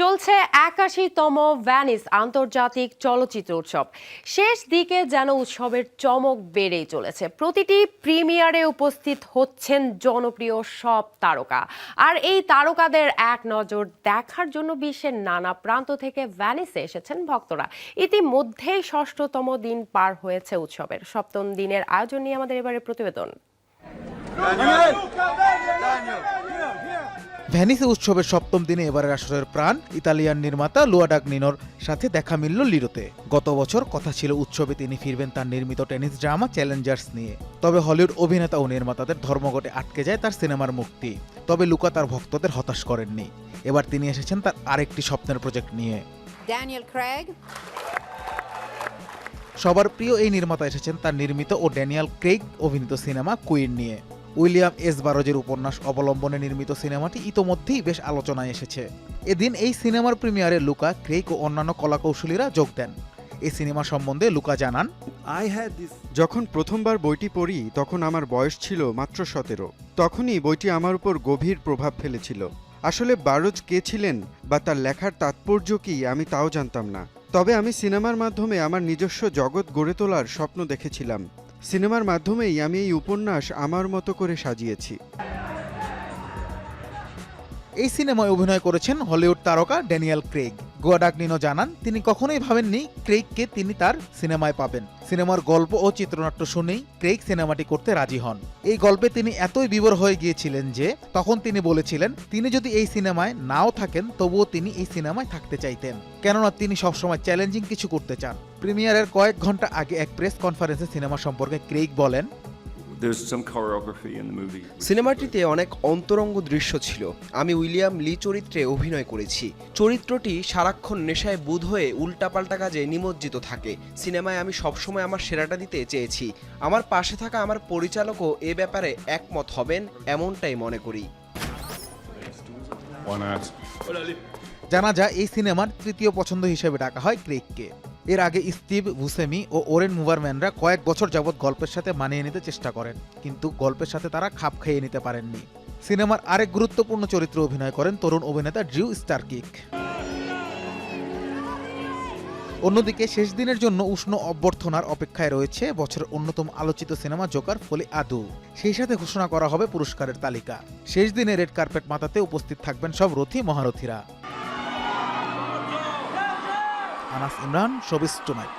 চলছে একাশিতম ভ্যানিস আন্তর্জাতিক চলচ্চিত্র উৎসব। শেষ দিকে যেন উৎসবের চমক বেড়েই চলেছে। প্রতিটি প্রিমিয়ারে উপস্থিত হচ্ছেন জনপ্রিয় সব তারকা। আর এই তারকাদের এক নজর দেখার জন্য বিশ্বের নানা প্রান্ত থেকে ভ্যানিসে এসেছেন ভক্তরা। ইতিমধ্যেই ষষ্ঠতম দিন পার হয়েছে উৎসবের। সপ্তম দিনের আয়োজন নিয়ে আমাদের এবারে প্রতিবেদন। ভ্যানিসে উৎসবের সপ্তম দিনে এবারের আসরের প্রাণ ইতালিয়ান নির্মাতা লুয়াডাগ নিনোর সাথে দেখা মিলল লিরোতে। গত বছর কথা ছিল উৎসবে তিনি ফিরবেন তার নির্মিত টেনিস ড্রামা চ্যালেঞ্জার্স নিয়ে। তবে হলিউড অভিনেতা ও নির্মাতাদের ধর্মঘটে আটকে যায় তার সিনেমার মুক্তি। তবে লুকা তার ভক্তদের হতাশ করেননি। এবার তিনি এসেছেন তার আরেকটি স্বপ্নের প্রজেক্ট নিয়ে। Daniel Craig, সবার প্রিয় এই নির্মাতা এসেছেন তার নির্মিত ও ড্যানিয়াল ক্রেইগ অভিনীত সিনেমা কুইন নিয়ে। উইলিয়াম এস বারোজের উপন্যাস অবলম্বনে নির্মিত সিনেমাটি ইতোমধ্যেই বেশ আলোচনায় এসেছে। এদিন এই সিনেমার প্রিমিয়ারে লুকা ক্রেক ও অন্যান্য কলাকৌশলীরা যোগ দেন। এই সিনেমা সম্বন্ধে লুকা জানান আই had this যখন প্রথমবার বইটি পড়ি, তখন আমার বয়স ছিল মাত্র সতেরো। তখনই বইটি আমার উপর গভীর প্রভাব ফেলেছিল। আসলে বারোজ কে ছিলেন বা তার লেখার তাৎপর্য কি, আমি তাও জানতাম না। তবে আমি সিনেমার মাধ্যমে আমার নিজস্ব জগৎ গড়ে তোলার স্বপ্ন দেখেছিলাম। সিনেমার মাধ্যমেই আমি এই উপন্যাস আমার মতো করে সাজিয়েছি। এই সিনেমায় অভিনয় করেছেন হলিউড তারকা ড্যানিয়েল ক্রেইগ। গোয়াডাকনিনো জানান, তিনি কখনোই ভাবেননি ক্রেইগকে তিনি তার সিনেমায় পাবেন। সিনেমার গল্প ও চিত্রনাট্য শুনেই ক্রেইগ সিনেমাটি করতে রাজি হন। এই গল্পে তিনি এতই বিবর হয়ে গিয়েছিলেন যে, তখন তিনি বলেছিলেন, তিনি যদি এই সিনেমায় নাও থাকেন, তবুও তিনি এই সিনেমায় থাকতে চাইতেন। কেননা, তিনি সবসময় চ্যালেঞ্জিং কিছু করতে চান। প্রিমিয়ারের কয়েক ঘণ্টা আগে এক প্রেস কনফারেন্সে সিনেমা সম্পর্কে ক্রেইগ বলেন সিনেমাটিতে অনেক অন্তরঙ্গ দৃশ্য ছিল। আমি উইলিয়াম লি চরিত্রে অভিনয় করেছি। চরিত্রটি সারাক্ষণ নেশায় বুধ হয়ে উল্টাপাল্টা কাজে নিমজ্জিত থাকে। সিনেমায় আমি সবসময় আমার সেরাটা দিতে চেয়েছি। আমার পাশে থাকা আমার পরিচালকও এ ব্যাপারে একমত হবেন এমনটাই মনে করি। জানা যায় এই সিনেমার তৃতীয় পছন্দ হিসেবে ডাকা হয় ক্রেইগকে এর আগে স্টিভ বুসেমি ও ওরেন মুভারম্যানরা কয়েক বছর যাবৎ গল্পের সাথে মানিয়ে নিতে চেষ্টা করেন, কিন্তু গল্পের সাথে তারা খাপ খাইয়ে নিতে পারেননি। সিনেমার আরেক গুরুত্বপূর্ণ চরিত্রে অভিনয় করেন তরুণ অভিনেতা ড্রিউ স্টারকিক। অন্যদিকে শেষ দিনের জন্য উষ্ণ অভ্যর্থনার অপেক্ষায় রয়েছে বছরের অন্যতম আলোচিত সিনেমা জোকার ফলে আদু। সেই সাথে ঘোষণা করা হবে পুরস্কারের তালিকা। শেষ দিনে রেড কার্পেট মাতাতে উপস্থিত থাকবেন সব রথী মহারথীরা। Anas Imran showbiz tonight.